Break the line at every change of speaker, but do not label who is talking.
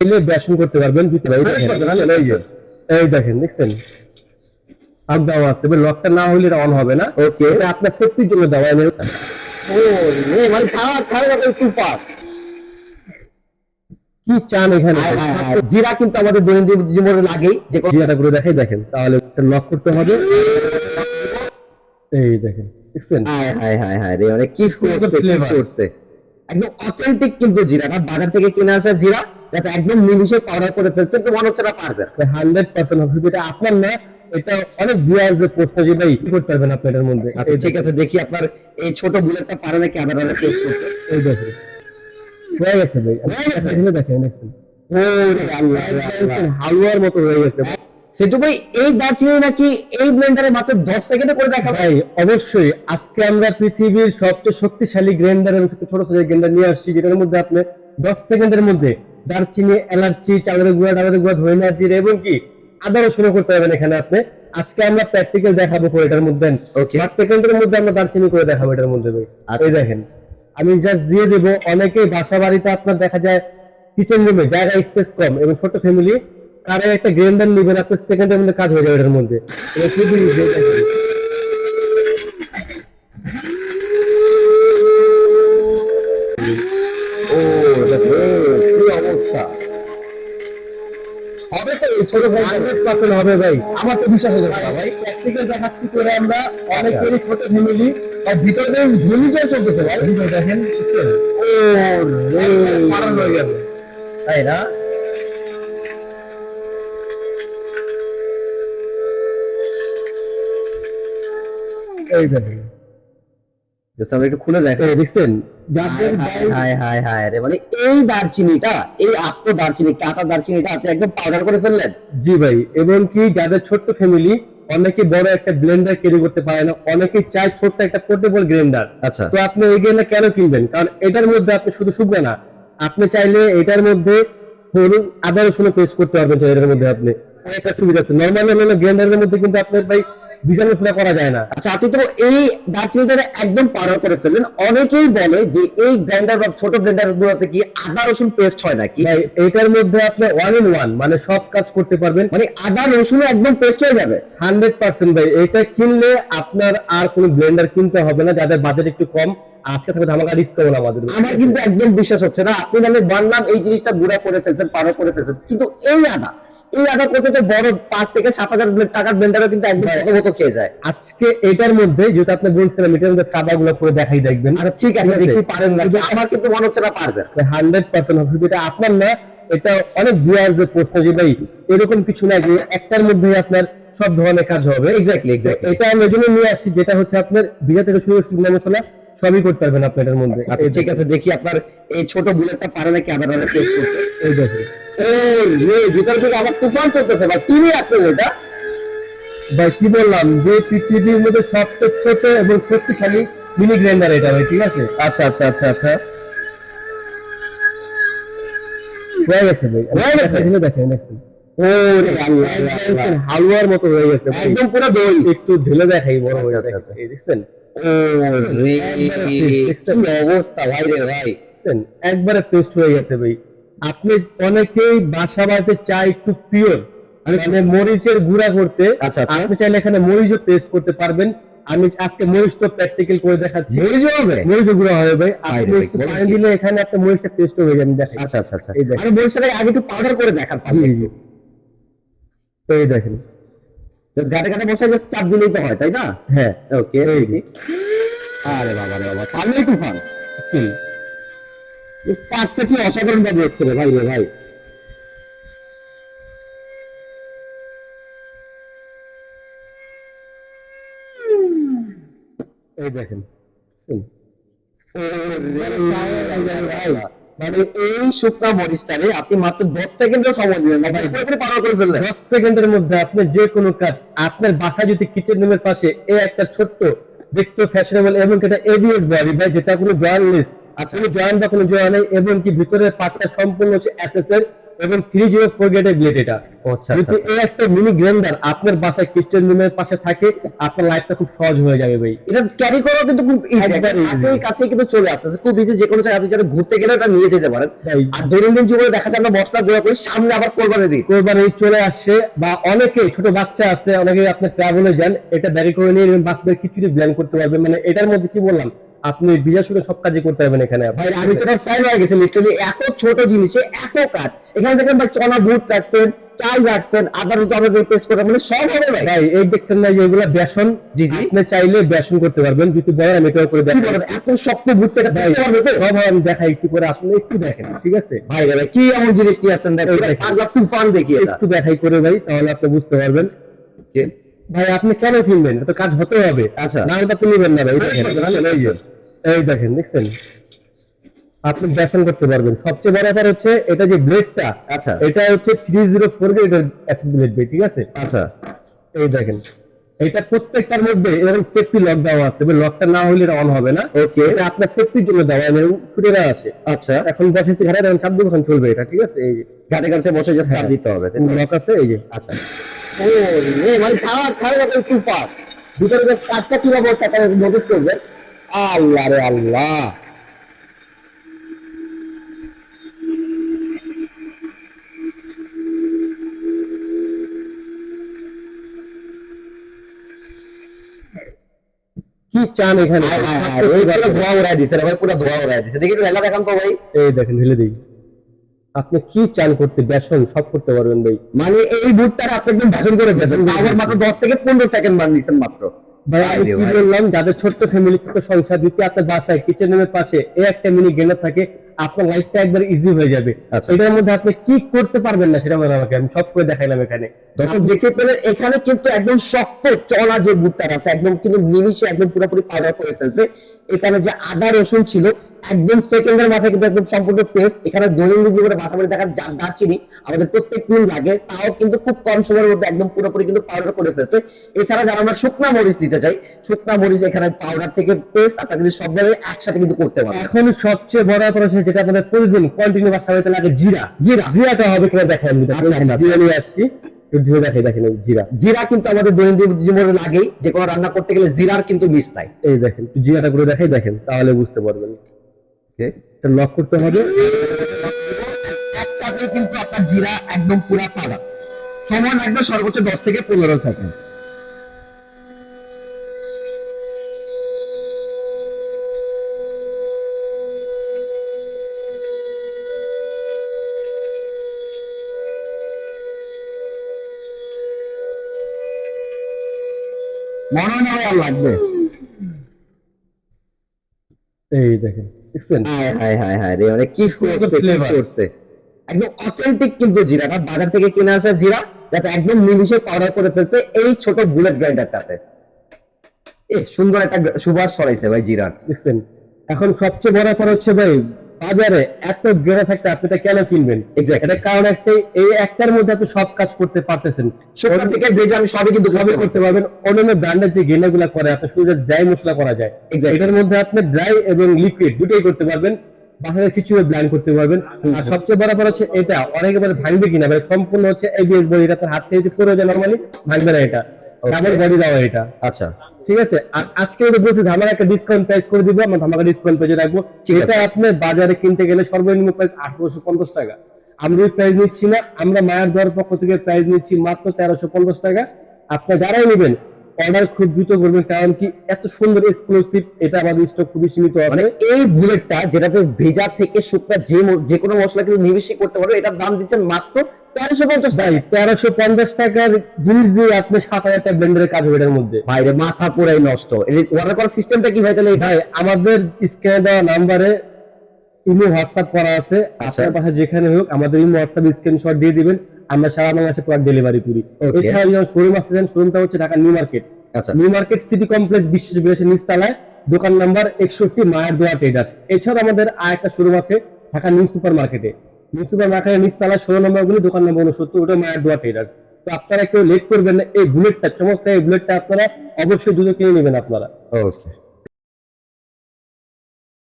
চাইলে বেসন করতে পারবেন ভিতরে এই দেখেন, দেখছেন? আপ দেওয়া আছে এবার লকটা না হলে অন হবে না। ওকে এটা আপনার সেফটির জন্য দেওয়া
ও মানে খাওয়া খাওয়া একটু
কি চান এখানে?
জিরা কিন্তু আমাদের দৈনন্দিন জীবনে লাগেই। যে
জিয়াটা করে দেখাই দেখেন। তাহলে লক করতে হবে। এই দেখেন দেখছেন?
হায় হায় হায় হায় রে মানে কি করছে কি করছে? একদম অথেন্টিক কিন্তু জিরা বাজার থেকে কিনে আসা জিরা। যাতে একদম নিমিশে পাউডার করে ফেলছে তো মনে হচ্ছে না পারবে।
হান্ড্রেড পার্সেন্ট হবে এটা আপনার না এটা অনেক ভিউয়ার যে প্রশ্ন করতে পারবেন আপনি এটার মধ্যে?
আচ্ছা ঠিক আছে দেখি আপনার এই ছোট বুলেটটা পারে নাকি আবার আবার টেস্ট করতে।
এই দেখেন। হয়ে গেছে ভাই।
গেছে?
এখানে দেখেন
ওরে আল্লাহ
হালুয়ার মতো হয়ে গেছে
সেটু ভাই এই দারচিনি নাকি এই ব্লেন্ডারে মাত্র 10 সেকেন্ডে করে দেখাবে?
ভাই অবশ্যই। আজকে আমরা পৃথিবীর সবচেয়ে শক্তিশালী গ্রাইন্ডার এবং ছোট সাইজের গ্রাইন্ডার নিয়ে আসছি যেটার মধ্যে আপনি দশ সেকেন্ডের মধ্যে দারচিনি এলাচি চালের গুঁড়া ডালের গুঁড়া ধরে নাজির এবং কি আদা রসুন করতে পারবেন এখানে আপনি। আজকে আমরা প্র্যাকটিক্যাল দেখাবো করে এটার মধ্যে। সেকেন্ডের মধ্যে আমরা দারচিনি করে দেখাবো এটার মধ্যে ভাই।
আচ্ছা।
এই দেখেন আমি জাস্ট দিয়ে দেব অনেকেই বাসা বাড়িতে আপনার দেখা যায় কিচেন রুমে জায়গা স্পেস কম এবং ছোট ফ্যামিলি তারা একটা গ্রাইন্ডার নেবেন আপনার সেকেন্ডের মধ্যে কাজ হয়ে যাবে এটার মধ্যে।
হবে তো? ছোট ভাই
হান্ড্রেড পার্সেন্ট হবে ভাই।
আমার তো বিশ্বাস হচ্ছে না ভাই।
প্র্যাকটিক্যাল দেখাচ্ছি করে আমরা অনেকেরই ছোট ফ্যামিলি।
আর ভিতরে ঘূর্ণিঝড় চলতেছে ভাই।
দেখেন
ও রে
পালন হয়ে যাবে
তাই না?
এই দেখেন।
আমরা একটু খুলে দেখো
দেখছেন?
হায় হায় হায় হায় রে মানে এই দারচিনিটা এই আস্ত দারচিনি কাঁচা দারচিনিটা আপনি একদম পাউডার করে ফেললেন।
জি ভাই এবং কি যাদের ছোট্ট ফ্যামিলি অনেকে বড় একটা ব্লেন্ডার ক্যারি করতে পারে না অনেকে চায় ছোট্ট একটা পোর্টেবল গ্রাইন্ডার
আচ্ছা।
তো আপনি এই গ্রাইন্ডার কেন কিনবেন? কারণ এটার মধ্যে আপনি শুধু শুকবে না আপনি চাইলে এটার মধ্যে হলুদ আদা রসুন পেস্ট করতে পারবেন এটার মধ্যে আপনি। একটা সুবিধা আছে। নর্মাল নর্মাল গ্রাইন্ডারের মধ্যে কিন্তু আপনার ভাই বীজাণু সোনা করা যায় না।
আচ্ছা আপনি তো এই দারচিনিটা একদম পাউডার করে ফেললেন। অনেকেই বলে যে এই গ্রাইন্ডার বা ছোট গ্রাইন্ডার গুলোতে কি আদা রসুন পেস্ট হয় নাকি?
এটার মধ্যে আপনি ওয়ান ইন ওয়ান মানে সব কাজ করতে পারবেন।
মানে আদা রসুন একদম পেস্ট হয়ে যাবে?
হান্ড্রেড পার্সেন্ট ভাই এটা কিনলে আপনার আর কোনো ব্লেন্ডার কিনতে হবে না যাদের বাজেট একটু কম। আজকে থাকবে ধামাকা ডিসকাউন্ট আমাদের
আমার কিন্তু একদম বিশ্বাস হচ্ছে না। আপনি মানে বানলাম এই জিনিসটা গুঁড়া করে ফেলছেন পাউডার করে ফেলছেন। কিন্তু এই আদা এই আদা করতে তো বড় পাঁচ থেকে সাত হাজার টাকার ব্লেন্ডারও কিন্তু একদম মতো খেয়ে যায়।
আজকে এটার মধ্যে যেহেতু আপনি বলছিলেন এটার মধ্যে কাদা গুলো করে দেখাই দেখবেন।
আচ্ছা ঠিক আছে দেখি পারেন না আমার কিন্তু মনে হচ্ছে না পারবেন।
হান্ড্রেড পার্সেন্ট হবে এটা আপনার না এটা অনেক ভিউয়ার যে প্রশ্ন যে ভাই এরকম কিছু না যে একটার মধ্যে আপনার সব ধরনের কাজ হবে?
এক্স্যাক্টলি এক্স্যাক্টলি
এটা আমি এই জন্য নিয়ে আসি যেটা হচ্ছে আপনার ভিজা থেকে শুরু শুকনো মশলা সবই করতে পারবেন আপনি এটার মধ্যে।
আচ্ছা ঠিক আছে দেখি আপনার এই ছোট বুলেটটা পারে নাকি আদা টেস্ট করতে।
এই দেখুন।
ভিতর থেকে আবার তুফান চলতেছে ভাই। এটা?
ভাই কি বললাম? যে পৃথিবীর মধ্যে সবচেয়ে ছোট এবং শক্তিশালী মিনি গ্রাইন্ডার এটা ভাই ঠিক আছে?
আচ্ছা আচ্ছা আচ্ছা আচ্ছা।
হয়ে গেছে ভাই।
হয়ে গেছে?
দেখেন দেখেন।
ওরে আল্লাহ রে আল্লাহ।
দেখছেন, হালুয়ার মতো হয়ে গেছে
একদম পুরো দই।
একটু ঢেলে দেখাই বড় হয়ে
আচ্ছা, আচ্ছা।
এই দেখছেন?
ও অবস্থা ভাই রে ভাই।
একবারে পেস্ট হয়ে গেছে ভাই। আপনি অনেকেই বাসা বাড়িতে চা একটু পিওর মানে মরিচের গুঁড়া করতে
আচ্ছা, আচ্ছা।
আপনি চাইলে এখানে মরিচও পেস্ট করতে পারবেন। আমি আজকে মরিচটা প্র্যাকটিক্যাল করে দেখাচ্ছি।
মরিচও হবে?
মরিচও গুঁড়া হবে ভাই। আপনি একটু পানি দিলে এখানে একটা মরিচটা পেস্ট হয়ে যাবে দেখাই।
আচ্ছা আচ্ছা আচ্ছা।
দেখেন।
আমি বলছিলাম আগে একটু পাউডার করে দেখার পারলে
জি। এই দেখেন।
গাটে গাটে বসে জাস্ট চাপ দিলেই তো হয় তাই না?
হ্যাঁ।
ওকে আরে বাবা রে বাবা। চাললেই তুফান
হুম।
কি অসাধারণ ভাবে হচ্ছে রে ভাই রে ভাই
এই দেখেন
মানে এই শুকনা মরিচটারে আপনি মাত্র দশ সেকেন্ডের সময় দিলেন করে
দশ সেকেন্ডের মধ্যে আপনি যে কোনো কাজ, আপনার বাসা যদি কিচেন রুমের পাশে এই একটা ছোট্ট দেখতে ফ্যাশনেবল এবং এটা এবিএস বডি, ভাই, যেটা কোনো
আচ্ছা।
কোনো জয়েন্ট বা কোনো জয়েন্ট নেই এবং কি ভিতরের পার্টটা সম্পূর্ণ হচ্ছে এসএস এর এবং থ্রি জিরো ফোর গেটের এটা।
আচ্ছা
এই একটা মিনি গ্রাইন্ডার আপনার বাসায় কিচেন রুমের পাশে থাকে আপনার লাইফটা খুব সহজ হয়ে যাবে ভাই।
এটা ক্যারি করা কিন্তু খুব ইজি কাছে কাছে কিন্তু চলে আসতেছে। খুব ইজি যে কোনো জায়গায় আপনি যাতে ঘুরতে গেলে এটা নিয়ে যেতে পারেন। আর দৈনন্দিন জীবনে দেখা যায় আমরা মশলা গুঁড়া করি সামনে আবার কোরবানি দিই।
কোরবানি চলে আসছে বা অনেকে ছোট বাচ্চা আছে অনেকে আপনি ট্রাভেলে যান এটা ব্যারি করে নিয়ে বাচ্চাদের কিছুটি ব্ল্যান করতে পারবেন মানে এটার মধ্যে কি বললাম? আপনি বিজয় শুনে সব কাজই করতে পারবেন এখানে
ভাই আমি তো ফ্যান হয়ে গেছে লিটারালি এত ছোট জিনিসে এত কাজ। এখানে দেখেন ভাই চনা বুট রাখছেন চাল রাখছেন আদার তো আমাদের পেস্ট করে মানে সব হবে ভাই।
ভাই এই দেখছেন না যে এগুলা বেসন।
জি, জি।
আপনি চাইলে বেসন করতে পারবেন যদি বলেন আমি এটাও করে দেখাই।
এত শক্ত বুট থেকে
ভাই সব আমি দেখাই একটু করে আপনি একটু দেখেন ঠিক আছে?
ভাই ভাই কি এমন জিনিস নিয়ে আসছেন দেখেন। পাগলা তুফান দেখি
একটু দেখাই করে ভাই তাহলে আপনি বুঝতে পারবেন।
কে?
ভাই আপনি কেন কিনবেন? এটা তো কাজ হতে হবে।
আচ্ছা।
না হলে আপনি নিবেন না ভাই এই দেখেন। দেখছেন? আপনি বেসন করতে পারবেন। সবচেয়ে বড় ব্যাপার হচ্ছে এটা যে ব্লেডটা
আচ্ছা।
এটা হচ্ছে থ্রি জিরো ফোর এটার অ্যাসিড ব্লেড ভাই ঠিক আছে?
আচ্ছা।
এই দেখেন এটা প্রত্যেকটার মধ্যে এরকম সেফটি লক দেওয়া আছে এবার লকটা না হলে এটা অন হবে না।
ওকে
এটা আপনার সেফটির জন্য দেওয়া এবং ফুটেরা আছে
আচ্ছা।
এখন বসেছি ঘাটে এখন চাপ দিবখান চলবে এটা ঠিক আছে? এই
ঘাটে ঘাটে বসে জাস্ট চাপ
হ্যাঁ।
দিতে হবে
লক আছে এই যে।
আচ্ছা। ও মানে ভিতরে যে কাজটা কীভাবে হচ্ছে নোটিস করবেন। আল্লাহ রে আল্লাহ।
কি চান এখানে?
ধোয়া উড়াই রে ভাই পুরো ধোয়া উড়াই দিছে। দেখি রেলা দেখান তো ভাই।
এই দেখেন ঢেলে দিই। আপনি কি চান করতে বেসন সব করতে পারবেন ভাই।
মানে এই বুটটার আপনি একদম বেসন করে ফেলেছেন আমার মাত্র দশ থেকে পনেরো সেকেন্ড মান নিয়েছেন মাত্র।
ভাই আমি
রে
কি বললাম যাদের ছোট্ট ফ্যামিলি ছোট সংসার দিতে আপনার বাসায় কিচেন রুমের পাশে এই একটা মিনি গ্রেনার থাকে আপনার লাইফটা একবার ইজি হয়ে যাবে।
আচ্ছা।
এটার মধ্যে আপনি কি করতে পারবেন না সেটা আমাকে আমি সব করে দেখাইলাম এখানে।
দর্শক দেখতে পেলেন এখানে কিন্তু একদম শক্ত চলা যে বুটটা আছে একদম কিন্তু নিমিশে একদম পুরোপুরি পাউডার করে ফেলছে। এখানে যে আদা রসুন ছিল একদম সেকেন্ডের মাথায় কিন্তু একদম সম্পূর্ণ পেস্ট এখানে দৈনন্দিন জীবনে বাসাবাড়ি দেখার যা দারচিনি আমাদের প্রত্যেক দিন লাগে তাও কিন্তু খুব কম সময়ের মধ্যে একদম পুরোপুরি কিন্তু পাউডার করে ফেলছে। এছাড়া যারা আমরা শুকনা মরিচ দিতে চাই শুকনা মরিচ এখানে পাউডার থেকে পেস্ট আপনারা কিন্তু সব জায়গায় একসাথে কিন্তু করতে পারেন
এখন সবচেয়ে বড় ব্যাপার হচ্ছে যেটা আমাদের প্রতিদিন কন্টিনিউ বাসা বাড়িতে লাগে জিরা।
জিরা।
জিরাটা হবে কিনা দেখেন আমি
আচ্ছা, আচ্ছা,
জিরা নিয়ে আসছি। জিরা দেখাই দেখেন জিরা।
জিরা কিন্তু আমাদের দৈনন্দিন জীবনে লাগেই যে কোনো রান্না করতে গেলে জিরার কিন্তু মিস নাই।
এই দেখেন জিরাটা করে দেখাই দেখেন তাহলে বুঝতে পারবেন। এটা লক করতে হবে।
এক চাপে কিন্তু আপনার জিরা একদম পুরা পাড়া সময় লাগবে সর্বোচ্চ দশ থেকে পনেরো সেকেন্ড। মনে হয় না আর লাগবে।
এই দেখেন দেখছেন?
রে মানে কি করছে কি করছে? একদম অথেন্টিক কিন্তু জিরা বাজার থেকে কিনে আসা জিরা যাতে একদম নিমিশে পাউডার করে ফেলছে এই ছোট বুলেট গ্রাইন্ডারটাতে এ সুন্দর একটা গ্রা- সুবাস ছড়াইছে ভাই জিরার।
দেখছেন? এখন সবচেয়ে বড় ব্যাপার হচ্ছে ভাই বাজারে এত গেড়ে থাকতে আপনি এটা কেন কিনবেন? এটা কারণ একটাই এই একটার মধ্যে আপনি সব কাজ করতে পারতেছেন।
শুকনো থেকে ভেজে আমি সবই কিন্তু
সবই করতে পারবেন। অন্যান্য ব্র্যান্ডের যে গেনাগুলো করে আপনি শুধু ড্রাই মশলা করা যায়. এটার মধ্যে আপনি ড্রাই এবং লিকুইড দুটোই করতে পারবেন। বাসায় কিছু ব্ল্যান্ড করতে পারবেন। আর সবচেয়ে বড় ব্যাপার হচ্ছে এটা অনেক এবার ভাঙবে কিনা মানে সম্পূর্ণ হচ্ছে এবিএস বডি এটা হাত থেকে পড়ে যায় নরমালি ভাঙবে না এটা. ডাবল বডি দেওয়া এটা।
আচ্ছা।
ঠিক আছে? আর আজকে এটা বলছি যে আমার একটা ডিসকাউন্ট প্রাইস করে দিব আমরা ধামাকা ডিসকাউন্ট পেজে রাখব। এটা। আপনি বাজারে কিনতে গেলে সর্বনিম্ন প্রাইস আঠারোশো পঞ্চাশ টাকা। আমরা ওই প্রাইস নিচ্ছি না আমরা মায়ের দেওয়ার পক্ষ থেকে প্রাইস নিচ্ছি মাত্র তেরোশো পঞ্চাশ টাকা। আপনি যারাই নেবেন অর্ডার খুব দ্রুত করবেন কারণ কি এত সুন্দর এক্সক্লুসিভ এটা আমাদের স্টক খুবই সীমিত
মানে এই বুলেটটা যেটাতে ভেজা থেকে শুকনা যে যে কোনো মশলা কিন্তু নিমিশে করতে পারবে এটার দাম দিচ্ছেন মাত্র তেরোশো পঞ্চাশ
ভাই
টাকা।
তেরোশো পঞ্চাশ টাকার জিনিস দিয়ে আপনি সাত হাজার টাকা ব্লেন্ডারের কাজ হবে এটার মধ্যে।
বাইরে মাথা পুরাই নষ্ট। অর্ডার করার সিস্টেমটা কি ভাই তাহলে
ভাই আমাদের স্ক্যানে দেওয়া নাম্বারে ইমো হোয়াটসঅ্যাপ করা আছে।
আচ্ছা।
আপনার পাশে যেখানে হোক আমাদের ইমো হোয়াটসঅ্যাপ স্ক্রিনশট দিয়ে দিবেন। আমরা সারা বাংলাদেশে প্রোডাক্ট ডেলিভারি করি. এছাড়া যখন শোরুম আসতে চান শোরুমটা হচ্ছে ঢাকা নিউ মার্কেট
আচ্ছা।
নিউ মার্কেট সিটি কমপ্লেক্স বিশ্ব বিরাশের নিচতলায়। দোকান নাম্বার একষট্টি মায়ের দোয়া ট্রেডার এছাড়া আমাদের আর একটা শোরুম আছে ঢাকা নিউ সুপার মার্কেটে নিউ সুপার মার্কেটের তালা ষোলো নম্বর গুলি, দোকান নম্বর উনসত্তর ওটা মায়ের দোয়া ট্রেডার্স তো আপনারা কেউ লেট করবেন না, এই বুলেটটা চমৎকার এই বুলেটটা আপনারা অবশ্যই দুটো কিনে নেবেন আপনারা।
ওকে